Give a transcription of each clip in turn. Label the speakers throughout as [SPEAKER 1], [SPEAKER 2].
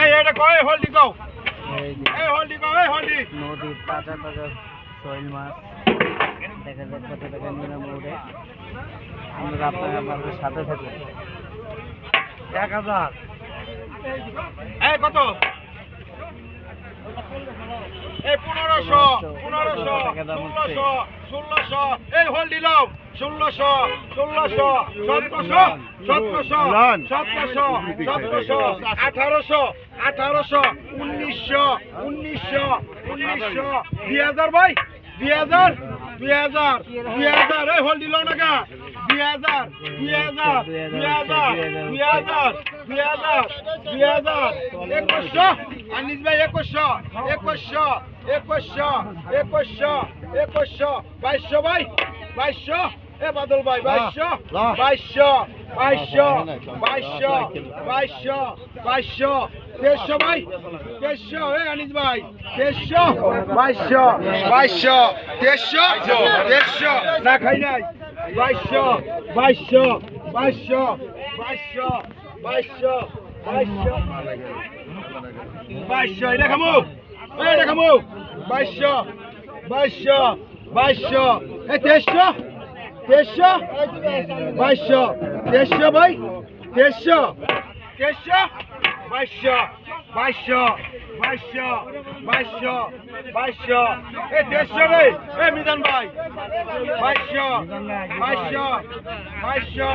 [SPEAKER 1] এই এটা কয়? হলদি কও।
[SPEAKER 2] এই
[SPEAKER 1] হলদি কও এই হলদি।
[SPEAKER 2] নদীর তাজা তাজা শৈল মাছ। দেখা যাক কত টাকা নিলাম উঠে আমরা আপনারা আমাদের সাথে থাকুন এক হাজার।
[SPEAKER 1] এই কত? এই পনেরোশো পনেরোশো। ষোলোশো ষোলোশো এই হলদি লাও ষোলোশো ষোলোশো সতেরোশো সতেরোশো সতেরোশো সতেরোশো আঠারোশো আঠারোশো উনিশশো উনিশশো উনিশশো। দুই হাজার ভাই দুই হাজার দুই হাজার দুই হাজার। এই হলদি লাও না গা দুই হাজার দুই হাজার দুই হাজার দুই হাজার দুই হাজার দুই হাজার। একুশশো। আনিস ভাই, একুশশো একুশশো একুশশো একুশশো একুশশো। বাইশশো ভাই, বাইশশো। এ বাদল ভাই বাইশশো বাইশশো বাইশশো বাইশশো বাইশশো বাইশশো দেড়শো ভাই দেড়শো এ আনিস ভাই দেড়শো বাইশশো বাইশশো দেড়শো দেড়শো না খাই নাই বাইশশো বাইশশো বাইশশো বাইশশো বাইশশো বাইশশো বাইশশো এটা খামু এটা খামু বাইশশো বাইশশো বাইশশো এ তেইশশো তেইশশো বাইশশো। তেইশশো ভাই? তেইশশো তেইশশো বাইশশো। বাইশশো। বাইশশো। বাইশশো। বাইশশো। এ, দেড়শো রে। এ, মিজান ভাই। বাইশশো। বাইশশো। বাইশশো।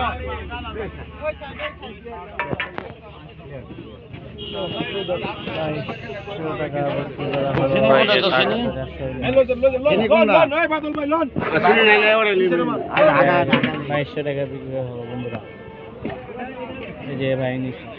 [SPEAKER 2] বাইশশো টাকা বিক্রি হবে বন্ধুরা। যে ভাই নিচ্ছে